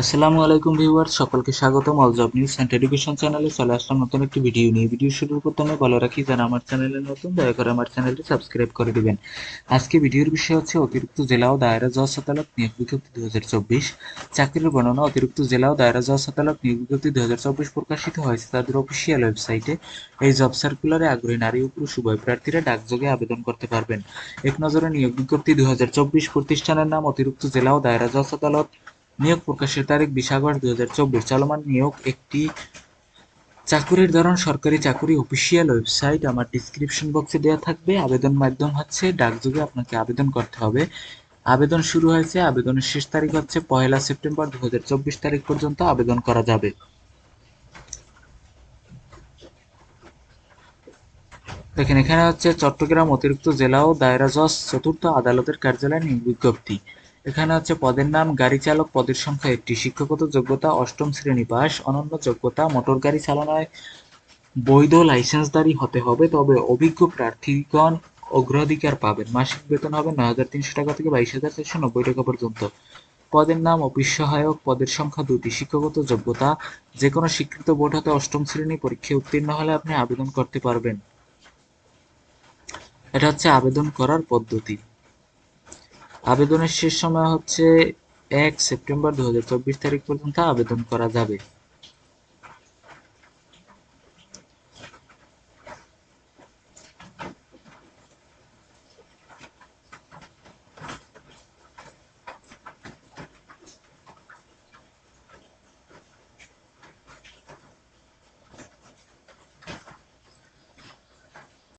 আসসালামু আলাইকুম ভিউয়ার সকলকে স্বাগতম। All job news and education চ্যানেলে চলে আসলাম নতুন একটি ভিডিও নিয়ে। ভিডিও শুরুর প্রথমে বলে রাখি, যারা আমার চ্যানেলে নতুন, দয়া করে আমার চ্যানেলটি সাবস্ক্রাইব করে দিবেন। আজকে ভিডিওর বিষয় হচ্ছে অতিরিক্ত জেলা ও দায়রা জজ আদালত নিয়োগ বিজ্ঞপ্তি দু হাজার চব্বিশ। চাকরির বর্ণনা, অতিরিক্ত জেলা ও দায়রা জজ আদালত নিয়োগ বিজ্ঞপ্তি দু হাজার চব্বিশ প্রকাশিত হয়েছে তাদের অফিসিয়াল ওয়েবসাইটে এই জব সার্কুলারে আগ্রহী নারী ও পুরুষ উভয় প্রার্থীরা ডাকযোগে আবেদন করতে পারবেন। এক নজরে নিয়োগ বিজ্ঞপ্তি দু হাজার চব্বিশ প্রতিষ্ঠানের নাম অতিরিক্ত জেলা ও দায়রা জজ আদালত নিয়োগ প্রকাশের তারিখ বিশ আগস্ট দুই হাজার চব্বিশ। চলমান নিয়োগ একটি চাকুরির ধরন, সরকারি চাকুরি অফিসিয়াল ওয়েবসাইট। আমার ডিসক্রিপশন বক্সে দেওয়া থাকবে। আবেদন মাধ্যম হচ্ছে, ডাকযোগে আপনাকে আবেদন করতে হবে। আবেদন শুরু হয়েছে, আবেদনের শেষ তারিখ হচ্ছে পয়লা সেপ্টেম্বর দু হাজার চব্বিশ তারিখ পর্যন্ত আবেদন করা যাবে। দেখেন, এখানে হচ্ছে চট্টগ্রাম অতিরিক্ত জেলা ও দায়রা জজ চতুর্থ আদালতের কার্যালয় নিয়োগ বিজ্ঞপ্তি। এখানে হচ্ছে পদের নাম, গাড়ি চালক পদের সংখ্যা একটি, শিক্ষাগত যোগ্যতা অষ্টম শ্রেণি পাস, অনন্য যোগ্যতা মোটর গাড়ি চালানোয় বৈধ লাইসেন্সধারী হতে হবে, তবে অভিজ্ঞ প্রার্থীগণ অগ্রাধিকার পাবেন। মাসিক বেতন হবে নয় হাজার তিনশো টাকা থেকে বাইশ হাজার চারশো নব্বই টাকা পর্যন্ত। পদের নাম, অফিস সহায়ক, পদের সংখ্যা দুটি শিক্ষাগত যোগ্যতা যে কোনো স্বীকৃত বোর্ড হতে অষ্টম শ্রেণি পরীক্ষায় উত্তীর্ণ হলে আপনি আবেদন করতে পারবেন। এটা হচ্ছে আবেদন করার পদ্ধতি। আবেদনের শেষ সময় হচ্ছে এক সেপ্টেম্বর দুহাজার চব্বিশ তারিখ পর্যন্ত আবেদন করা যাবে।